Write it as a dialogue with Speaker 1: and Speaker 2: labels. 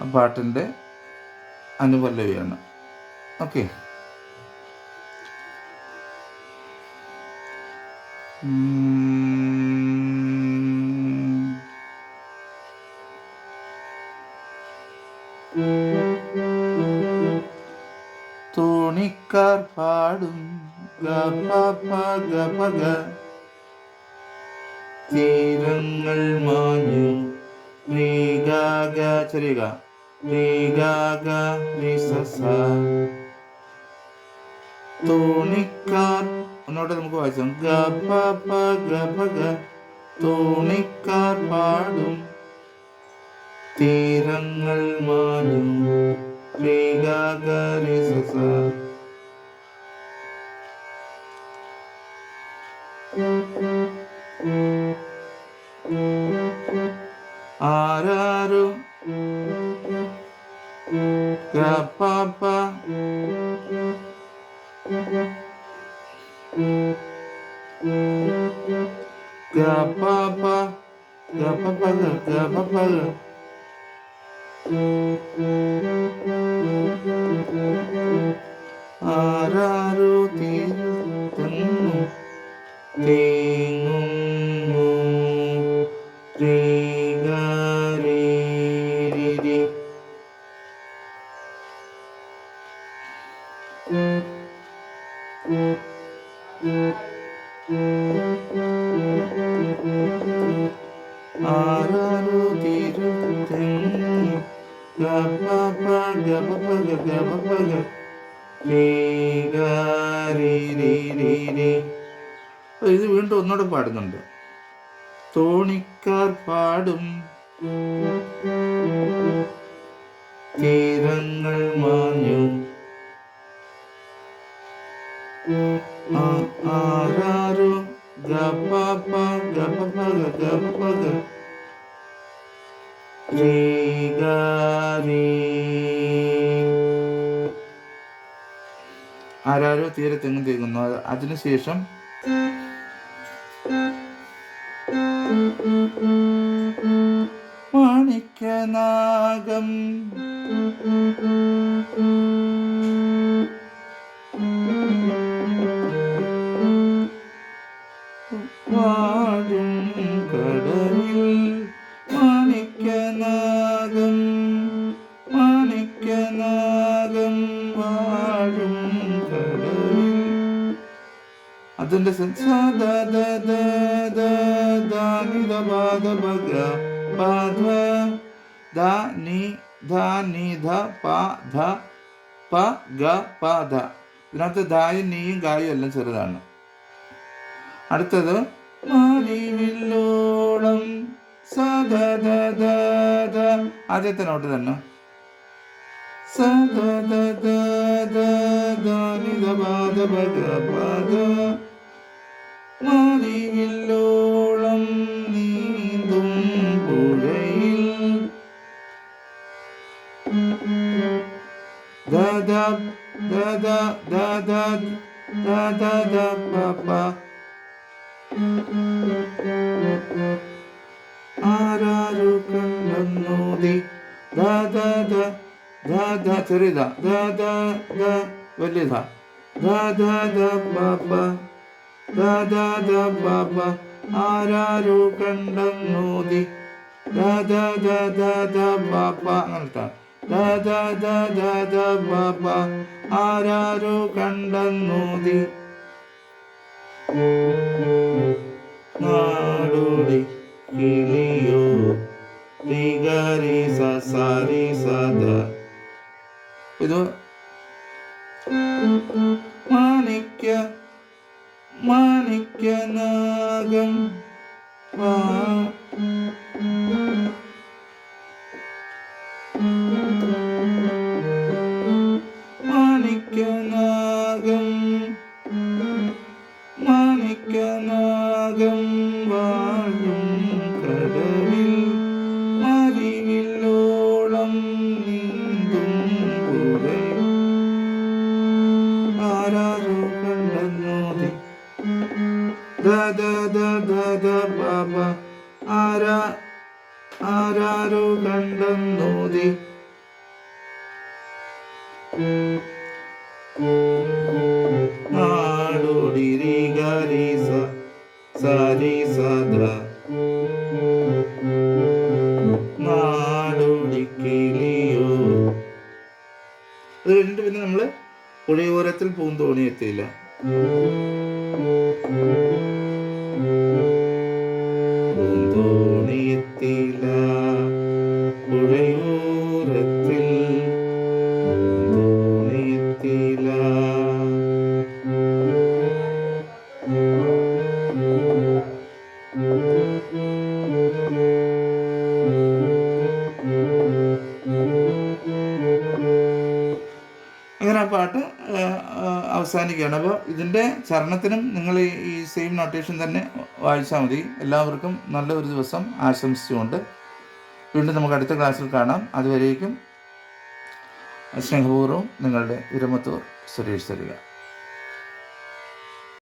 Speaker 1: ആ പാട്ടിന്റെ അനുപല്ലവിയാണ് ഓക്കെ. തോണിക്കാർ പാടും. തീരങ്ങൾ മാഞ്ഞു ചെറിയ രീഗാഗ നിസസ. തോണിക്കാർ ഒന്നോടെ നമുക്ക് വായിച്ചാം. ഗപപ ഗപഗ തോണിക്കാർ പാടും. തീരങ്ങൾ രീഗാഗ നിസസ. ആരാരും da ba ba Ga-ba-ba. da ba ba da ba ba da ഇത് വീണ്ടും ഒന്നുകൂടെ പാടുന്നുണ്ട് തോണിക്കാർ പാടും തീരങ്ങൾ മാഞ്ഞു ആ- ആരാരോ തീരെ തെങ്ങും അത് അതിനുശേഷം അതിന്റെ ഇതിനകത്ത് ധായും നീയും ഗായും എല്ലാം ചെറുതാണ് അടുത്തത് മാരിവില്ലോളം. ആദ്യത്തെ നോട്ട് തന്നെ മാറിവില്ലോളം നീന്തും പുഴയിൽ. ദദ ദദ ദദ ദദ ദ പപ്പ ആരാരു കണ്ടെന്നോതി ദദ ദ ദദ ചെറിയത. ദദ ദ വലിയത. ദദ ദ പപ ദദ ആരാരു കണ്ടെന്നോതി ദദ ദ ദ ദ പപ അങ്ങനത്തെ. ദ ദ ദ ദ ദ പ പ ആരാരോ നാടോടി കിളിയോ ഇത് മാണിക്യനാഗം വാ മാണിക്യനാഗം. ദ ദ ദ ദ ദ പ പ ആരാ ആരാരോ കണ്ടെന്നോതി നാടോടി ഗരി സ സരി സദ നാടോടി കിളിയോ അത് കഴിഞ്ഞിട്ട് പിന്നെ നമ്മൾ പുഴയോരത്തിൽ പൂന്തോണി എത്തിയില്ല പാട്ട് അവസാനിക്കുകയാണ്. അപ്പോൾ ഇതിന്റെ ചരണത്തിനും നിങ്ങൾ ഈ സെയിം നൊട്ടേഷൻ തന്നെ വായിച്ചാൽ മതി. എല്ലാവർക്കും നല്ല ഒരു ദിവസം ആശംസിച്ചുകൊണ്ട് വീണ്ടും നമുക്ക് അടുത്ത ക്ലാസ്സിൽ കാണാം. അതുവരേക്കും സ്നേഹപൂർവം നിങ്ങളുടെ വിരമത്തൂർ സുരേഷ് തരിക.